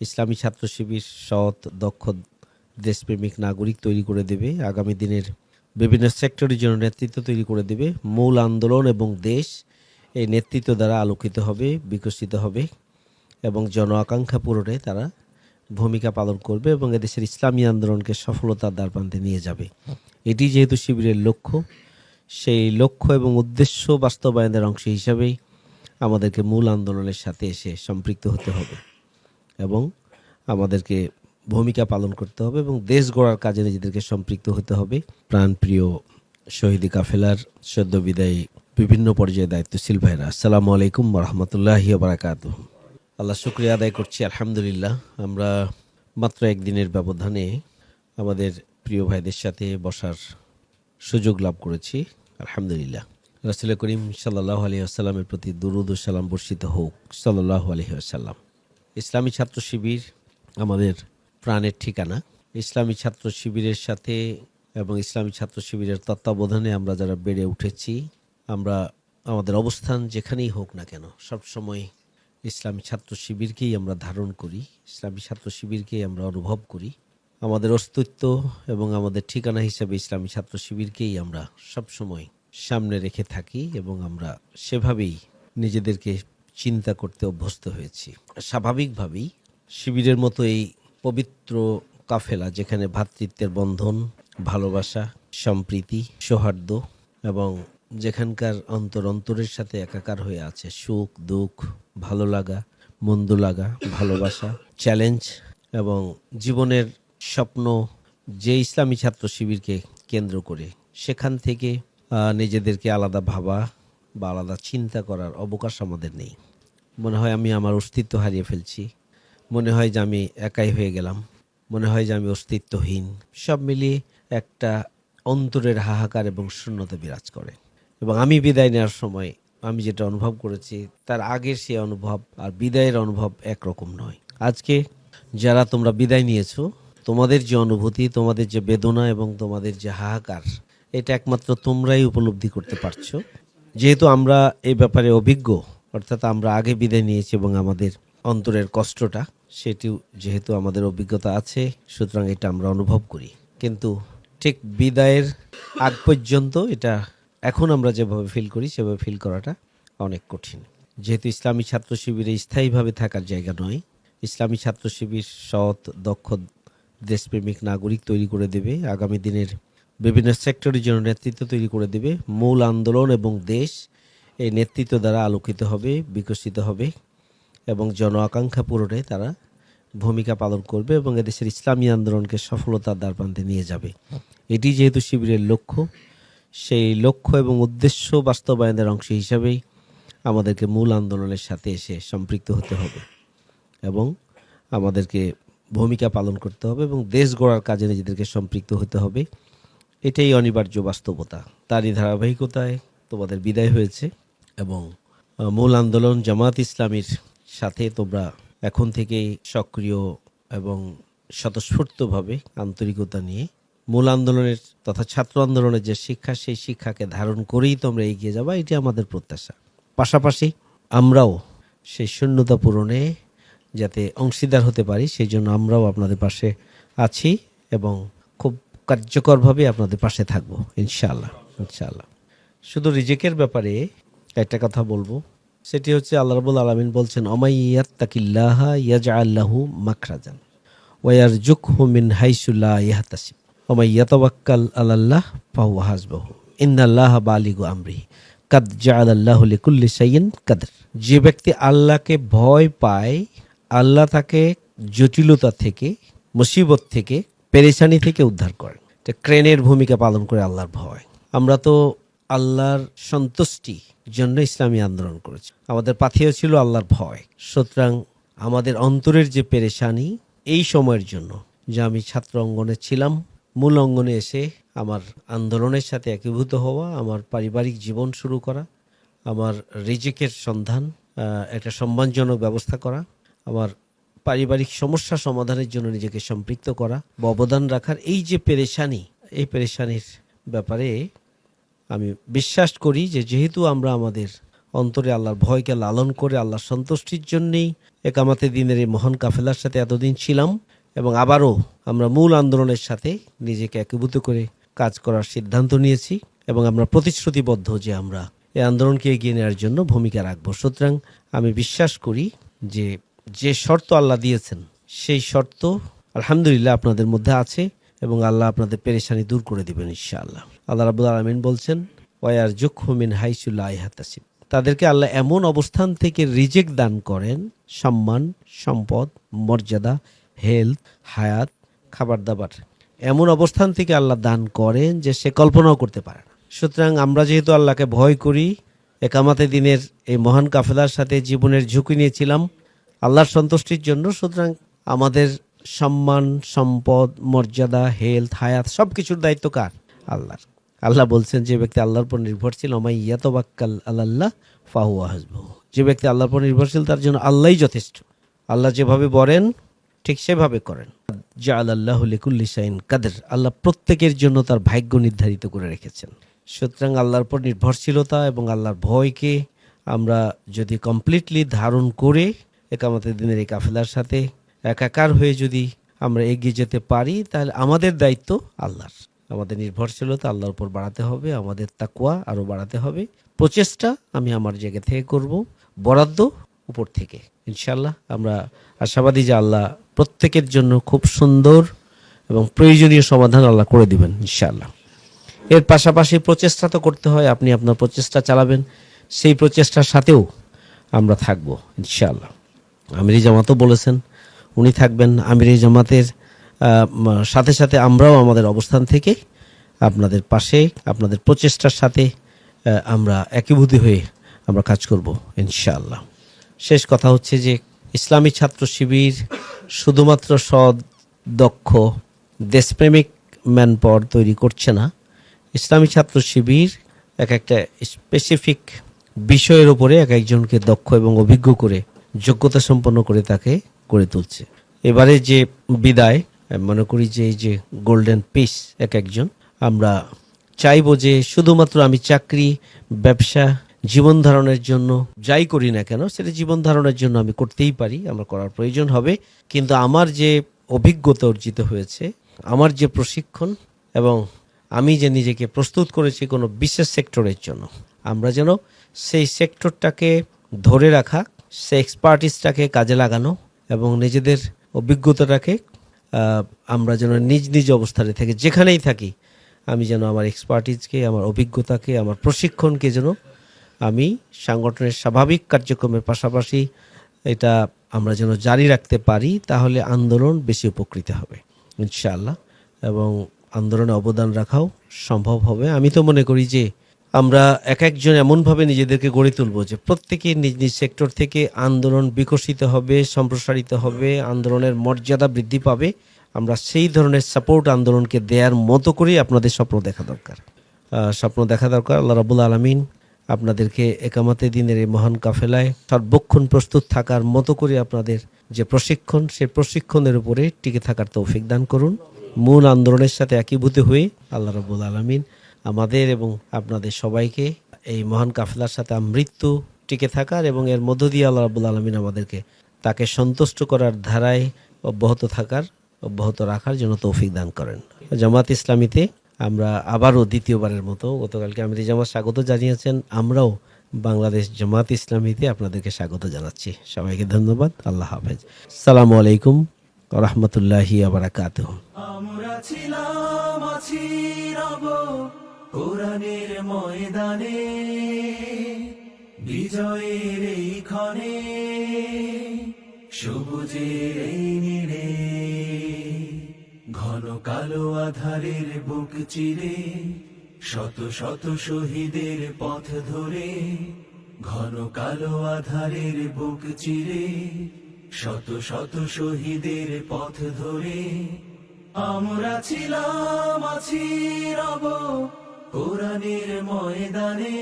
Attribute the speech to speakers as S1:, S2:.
S1: ইসলামী ছাত্র শিবির সৎ, দক্ষ, দেশপ্রেমিক নাগরিক তৈরি করে দেবে। আগামী দিনের বিভিন্ন সেক্টরের জন্য নেতৃত্ব তৈরি করে দেবে। মূল আন্দোলন এবং দেশ এই নেতৃত্ব দ্বারা আলোকিত হবে, বিকশিত হবে এবং জন আকাঙ্ক্ষা পূরণে তারা ভূমিকা পালন করবে এবং এদেশের ইসলামী আন্দোলনকে সফলতার দ্বারপ্রান্তে নিয়ে যাবে। এটি যেহেতু শিবিরের লক্ষ্য, সেই লক্ষ্য এবং উদ্দেশ্য বাস্তবায়নের অংশ হিসাবেই আমাদেরকে মূল আন্দোলনের সাথে এসে সম্পৃক্ত হতে হবে। এবং আমাদেরকে ভূমিকা পালন করতে হবে এবং দেশ গড়ার কাজে নিজেদেরকে সম্পৃক্ত হতে হবে। প্রাণপ্রিয় শহীদি কাফেলার সদ্য বিদায়ী বিভিন্ন পর্যায়ে দায়িত্বশীল ভাইরা, আসসালামু আলাইকুম রহমতুল্লাহ বারাকাত আল্লাহ শুক্রিয়া আদায় করছি, আলহামদুলিল্লাহ। আমরা মাত্র একদিনের ব্যবধানে আমাদের প্রিয় ভাইদের সাথে বসার সুযোগ লাভ করেছি, আলহামদুলিল্লাহ। রাসুল করিম সাল্লাহ আলহি আসাল্লামের প্রতি দুরুদ সালাম বর্ষিত হোক সাল্লাহ আলহি ইসলামী ছাত্র শিবির আমাদের প্রাণের ঠিকানা। ইসলামী ছাত্র শিবিরের সাথে এবং ইসলামী ছাত্র শিবিরের তত্ত্বাবধানে আমরা যারা বেড়ে উঠেছি, আমরা আমাদের অবস্থান যেখানেই হোক না কেন, সব সময় ইসলামী ছাত্র শিবিরকেই আমরা ধারণ করি, ইসলামী ছাত্র শিবিরকেই আমরা অনুভব করি। আমাদের অস্তিত্ব এবং আমাদের ঠিকানা হিসেবে ইসলামী ছাত্র শিবিরকেই আমরা সব সময় সামনে রেখে থাকি এবং আমরা সেভাবেই নিজেদেরকে চিন্তা করতে অভ্যস্ত হয়েছি। স্বাভাবিকভাবেই শিবিরের মতো এই পবিত্র কাফেলা যেখানে ভ্রাতৃত্বের বন্ধন, ভালোবাসা, সম্প্রীতি, সৌহার্দ্য এবং যেখানকার অন্তর অন্তরের সাথে একাকার হয়ে আছে সুখ, দুঃখ, ভালো লাগা, মন্দ লাগা, ভালোবাসা চ্যালেঞ্জ এবং জীবনের স্বপ্ন যে ইসলামী ছাত্র শিবিরকে কেন্দ্র করে সেখান থেকে নিজেদেরকে আলাদা ভাবা বা আলাদা চিন্তা করার অবকাশ আমাদের নেই। মনে হয় আমি আমার অস্তিত্ব হারিয়ে ফেলছি। মনে হয় যে আমি একাই হয়ে গেলাম। মনে হয় যে আমি অস্তিত্বহীন। সব মিলিয়ে একটা অন্তরের হাহাকার এবং শূন্যতা বিরাজ করে। এবং আমি বিদায় নেওয়ার সময় আমি যেটা অনুভব করেছি, তার আগের সে অনুভব আর বিদায়ের অনুভব একরকম নয়। আজকে যারা তোমরা বিদায় নিয়েছো, তোমাদের যে অনুভূতি, তোমাদের যে বেদনা এবং তোমাদের যে হাহাকার, এটা একমাত্র তোমরাই উপলব্ধি করতে পারছ। যেহেতু আমরা এই ব্যাপারে অভিজ্ঞ অর্থাৎ আমরা আগে বিদায় নিয়েছি এবং আমাদের অন্তরের কষ্টটা, সেটিও যেহেতু আমাদের অভিজ্ঞতা আছে, সুতরাং এটা আমরা অনুভব করি। কিন্তু ঠিক বিদায়ের আগ পর্যন্ত এটা এখন আমরা যেভাবে ফিল করি, সেভাবে ফিল করাটা অনেক কঠিন। যেহেতু ইসলামী ছাত্র শিবিরে স্থায়ীভাবে থাকার জায়গা নয়, ইসলামী ছাত্র শিবির সৎ, দক্ষ দেশপ্রেমিক নাগরিক তৈরি করে দেবে, আগামী দিনের বিভিন্ন সেক্টরের জন্য নেতৃত্ব তৈরি করে দেবে, মূল আন্দোলন এবং দেশ এই নেতৃত্ব দ্বারা আলোকিত হবে, বিকশিত হবে এবং জন আকাঙ্ক্ষা পূরণে তারা ভূমিকা পালন করবে এবং এদেশের ইসলামী আন্দোলনকে সফলতার দ্বারপ্রান্তে নিয়ে যাবে। এটি যেহেতু শিবিরের লক্ষ্য, সেই লক্ষ্য এবং উদ্দেশ্য বাস্তবায়নের অংশ হিসাবেই আমাদেরকে মূল আন্দোলনের সাথে এসে সম্পৃক্ত হতে হবে এবং আমাদেরকে ভূমিকা পালন করতে হবে এবং দেশ গড়ার কাজে নিজেদেরকে সম্পৃক্ত হতে হবে। এটাই অনিবার্য বাস্তবতা। তারই ধারাবাহিকতায় তোমাদের বিদায় হয়েছে। এবং মূল আন্দোলন জামাত ইসলামীর সাথে তোমরা এখন থেকেই সক্রিয় এবং স্বতঃস্ফূর্তভাবে আন্তরিকতা নিয়ে মূল আন্দোলনের তথা ছাত্র আন্দোলনের যে শিক্ষা, সেই শিক্ষাকে ধারণ করেই তোমরা এগিয়ে যাবা, এটি আমাদের প্রত্যাশা। পাশাপাশি আমরাও সেই শূন্যতা পূরণে যাতে অংশীদার হতে পারি, সেই জন্য আমরাও আপনাদের পাশে আছি এবং খুব কার্যকরভাবে আপনাদের পাশে থাকব, ইনশাআল্লাহ ইনশাআল্লাহ। শুধু রিজেকের ব্যাপারে একটা কথা বলব। সেটি হচ্ছে আল্লাহ রবুল আলমিন বলছেন অমাইয়াত্তাকিল্লাহা ইয়াজা আল্লাহু মাখরাজান ওয়ার জুক হুমিন হাইসুল্লাহ ইয়াহতাসিব। ওমাইয়াতওয়াক্কাল আল্লাহ ফাহু হাসবাহু। ইন্নাল্লাহ বালিগু আমরিহি কাদ জাআল আল্লাহু লিকুল্লি শাইইন কাদর। যে ব্যক্তি আল্লাহকে ভয় পায়, আল্লাহ তাকে জটিলতা থেকে, মুসিবত থেকে, পেরেশানি থেকে উদ্ধার করেন। ক্রেনের ভূমিকা পালন করে আল্লাহর ভয়। আমরা তো আল্লাহর সন্তুষ্টি জন্য ইসলামী আন্দোলন করেছি। আমাদের পাথেয় ছিল আল্লাহর ভয়। সুতরাং আমাদের অন্তরের যে পেরেশানি, এই সময়ের জন্য যে আমি ছাত্র অঙ্গনে ছিলাম, মূল অঙ্গনে এসে আমার আন্দোলনের সাথে একীভূত হওয়া, আমার পারিবারিক জীবন শুরু করা, আমার রিজিকের সন্ধান একটা সম্মানজনক ব্যবস্থা করা, আমার পারিবারিক সমস্যা সমাধানের জন্য নিজেকে সম্পৃক্ত করা, অবদান রাখার এই যে পেরেশানি, এই পেরেশানির ব্যাপারে আমি বিশ্বাস করি যে যেহেতু আমরা আমাদের অন্তরে আল্লাহর ভয়কে লালন করে আল্লাহর সন্তুষ্টির জন্যেই একামাতে দিনের এই মহান কাফেলার সাথে এতদিন ছিলাম এবং আবারও আমরা মূল আন্দোলনের সাথে নিজেকে একীভূত করে কাজ করার সিদ্ধান্ত নিয়েছি এবং আমরা প্রতিশ্রুতিবদ্ধ যে আমরা এই আন্দোলনকে এগিয়ে নেওয়ার জন্য ভূমিকা রাখব। সুতরাং আমি বিশ্বাস করি যে যে শর্ত আল্লাহ দিয়েছেন, সেই শর্ত আলহামদুলিল্লাহ আপনাদের মধ্যে আছে এবং আল্লাহ আপনাদের পেরেশানি দূর করে দিবেন ইনশাআল্লাহ। আল্লাহ রাবুল আলমিন বলছেন ওয়ার জুখমিন হাইসুল্লাহ হাতাসিব তাদেরকে আল্লাহ এমন অবস্থান থেকে রিজেক্ট দান করেন, সম্মান, সম্পদ, মর্যাদা, হেলথ, হায়াত খাবার দাবার এমন অবস্থান থেকে আল্লাহ দান করেন যে সে কল্পনাও করতে পারে না। সুতরাং আমরা যেহেতু আল্লাহকে ভয় করি, একামাতে দিনের এই মহান কাফেলার সাথে জীবনের ঝুঁকি নিয়েছিলাম, আল্লাহর সন্তুষ্টির জন্য, সুতরাং আমাদের সম্মান, সম্পদ, মর্যাদা, হেলথ, হায়াত সব কিছুর দায়িত্ব কার? আল্লাহর। আল্লাহ বলছেন, যে ব্যক্তি আল্লাহর উপর নির্ভরশীল আমাই ইয়াতবাক্কাল আল্লাহ ফাহুয়া হাসবু যে ব্যক্তি আল্লাহর উপর নির্ভরশীল, তার জন্য আল্লাহই যথেষ্ট। আল্লাহ যেভাবে বলেন ঠিক সেভাবে করেন। যা আল্লাহ লিকুল্লি সাইন কাদের। আল্লাহ প্রত্যেকের জন্য তার ভাগ্য নির্ধারিত করে রেখেছেন। সুতরাং আল্লাহর উপর নির্ভরশীলতা এবং আল্লাহর ভয়কে আমরা যদি কমপ্লিটলি ধারণ করে একামতের দিনের এই কাফেলার সাথে একাকার হয়ে যদি আমরা এগিয়ে যেতে পারি, তাহলে আমাদের দায়িত্ব আল্লাহর। আমাদের নির্ভরশীলতা আল্লাহর উপর বাড়াতে হবে, আমাদের তাকুয়া আরও বাড়াতে হবে। প্রচেষ্টা আমি আমার জায়গা থেকে করব, বরাদ্দ উপর থেকে। ইনশাল্লাহ আমরা আশাবাদী যে আল্লাহ প্রত্যেকের জন্য খুব সুন্দর এবং প্রয়োজনীয় সমাধান আল্লাহ করে দিবেন ইনশাল্লাহ এর পাশাপাশি প্রচেষ্টা তো করতে হয়, আপনি আপনার প্রচেষ্টা চালাবেন, সেই প্রচেষ্টার সাথেও আমরা থাকব ইনশাআল্লাহ। আমিরি জামাতও বলেছেন, উনি থাকবেন আমিরি জামাতের সাথে সাথে আমরাও আমাদের অবস্থান থেকে আপনাদের পাশে, আপনাদের প্রচেষ্টার সাথে আমরা একীভূত হয়ে আমরা কাজ করব, ইনশাআল্লাহ। শেষ কথা হচ্ছে যে ইসলামী ছাত্র শিবির শুধুমাত্র সৎ, দক্ষ, দেশপ্রেমিক ম্যান পাওয়ার তৈরি করছে না। ইসলামী ছাত্র শিবির এক একটা স্পেসিফিক বিষয়ের উপরে এক একজনকে দক্ষ এবং অভিজ্ঞ করে, যোগ্যতা সম্পন্ন করে তাকে গড়ে তুলছে। এবারে যে বিদায় মনে করি যে এই যে গোল্ডেন পিস এক একজন, আমরা চাইব যে শুধুমাত্র আমি চাকরি, ব্যবসা, জীবন ধারণের জন্য যাই করি না কেন, সেটা জীবন ধারণের জন্য আমি করতেই পারি, আমার করার প্রয়োজন হবে। কিন্তু আমার যে অভিজ্ঞতা অর্জিত হয়েছে, আমার যে প্রশিক্ষণ এবং আমি যে নিজেকে প্রস্তুত করেছি কোনো বিশেষ সেক্টরের জন্য, আমরা যেন সেই সেক্টরটাকে ধরে রাখা, সেই এক্সপার্টিসটাকে কাজে লাগানো এবং নিজেদের অভিজ্ঞতাটাকে আমরা যেন নিজ নিজ অবস্থানে থেকে, যেখানেই থাকি, আমি যেন আমার এক্সপার্টিজকে আমার অভিজ্ঞতাকে, আমার প্রশিক্ষণকে যেন আমি সংগঠনের স্বাভাবিক কার্যক্রমের পাশাপাশি এটা আমরা যেন জারি রাখতে পারি, তাহলে আন্দোলন বেশি উপকৃত হবে, ইনশাআল্লাহ। এবং আন্দোলনে অবদান রাখাও সম্ভব হবে। আমি তো মনে করি যে আমরা এক একজন এমনভাবে নিজেদেরকে গড়ে তুলব যে প্রত্যেকে নিজ নিজ সেক্টর থেকে আন্দোলন বিকশিত হবে, সম্প্রসারিত হবে, আন্দোলনের মর্যাদা বৃদ্ধি পাবে। আমরা সেই ধরনের সাপোর্ট আন্দোলনকে দেওয়ার মতো করেই আপনাদের স্বপ্ন দেখা দরকার। স্বপ্ন দেখা দরকার, আল্লাহ রাবুল আলমিন আপনাদেরকে একামাতে দিনের এই মহান কাফেলায় সর্বক্ষণ প্রস্তুত থাকার মতো করে আপনাদের যে প্রশিক্ষণ, সে প্রশিক্ষণের উপরে টিকে থাকার তৌফিক দান করুন। মূল আন্দোলনের সাথে একীভূত হয়ে আল্লাহ রাবুল আলমিন আমাদের এবং আপনাদের সবাইকে এই মহান কাফেলার সাথে মৃত্যু টিকে থাকার এবং এর মধ্য দিয়ে আল্লাহ রাবুল আলমিন আমাদেরকে তাকে সন্তুষ্ট করার ধারায় অব্যাহত থাকার, অব্যাহত রাখার জন্য তৌফিক দান করেন। জামাত ইসলামীতে আমরা আবারও দ্বিতীয়বারের মতো গতকালকে আমির জামাত স্বাগত জানিয়েছেন। আমরাও বাংলাদেশ জামাত ইসলামীতে আপনাদেরকে স্বাগত জানাচ্ছি। সবাইকে ধন্যবাদ। আল্লাহ হাফেজ। সালামু আলাইকুম রহমতুল্লাহি আবরাকাত
S2: আমরা ছিলাম আছি কোরআনের ময়দানে, বিজয়ের এই ক্ষণে, সবুজের এই ঘন কালো আধারের বুক চিরে, শত শত শহীদের পথ ধরে, ঘন কালো আধারের বুক চিরে, শত শত শহীদের পথ ধরে, আমরা ছিলাম, আছি রব কোরআনের ময়দানে